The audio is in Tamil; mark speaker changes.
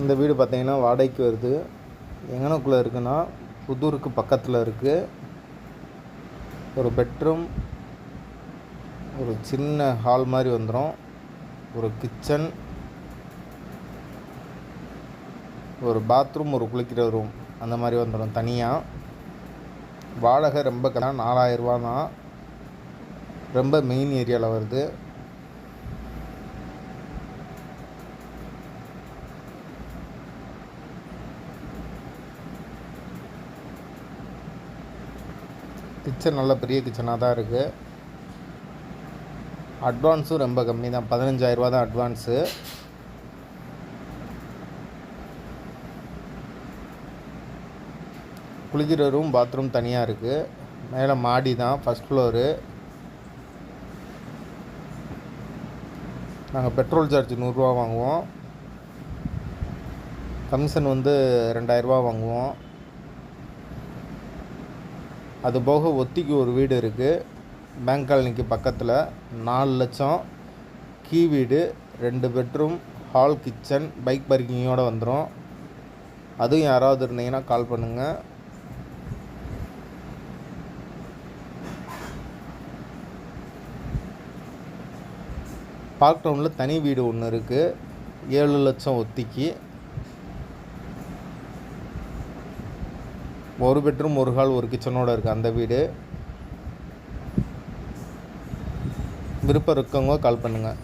Speaker 1: இந்த வீடு பார்த்தீங்கன்னா வாடகைக்கு வருது. எங்கனக்குள்ளே இருக்குன்னா புதூருக்கு பக்கத்தில் இருக்குது ஒரு பெட்ரூம் ஒரு சின்ன ஹால் மாதிரி வந்துடும் ஒரு கிச்சன் ஒரு பாத்ரூம் ஒரு குளிக்கிற ரூம். அந்த மாதிரி வந்துடும் தனியாக வாடகை ரொம்ப கம்மியா, நாலாயிரம் தான் ரொம்ப மெயின் ஏரியாவில் வருது. கிச்சன் நல்ல பெரிய கிச்சனாக தான் இருக்குது அட்வான்ஸும் ரொம்ப கம்மி தான். பதினஞ்சாயிரரூபா தான் அட்வான்ஸு குளிக்கிற ரூம் பாத்ரூம் தனியாக இருக்குது மேலே மாடி தான் ஃபஸ்ட் ஃப்ளோரு நாங்கள் பெட்ரோல் சார்ஜ் நூறுரூவா வாங்குவோம். கமிஷன் வந்து ரெண்டாயிரரூபா வாங்குவோம். அது போக ஒத்திக்கு ஒரு வீடு இருக்குது பேங்க் காலனிக்கு பக்கத்தில் நாலு லட்சம். கீ வீடு ரெண்டு பெட்ரூம் ஹால் கிச்சன் பைக் பார்க்கிங்கோடு வந்துடும் அதுவும் யாராவது இருந்தீங்கன்னா கால் பண்ணுங்கள் பார்க் டவுனில் தனி வீடு ஒன்று இருக்குது ஏழு லட்சம் ஒத்திக்கு. ஒரு பெட்ரூம் ஒரு ஹால் ஒரு கிச்சனோடு இருக்குது அந்த வீடு. விருப்பம் இருக்கவங்க கால் பண்ணுங்கள்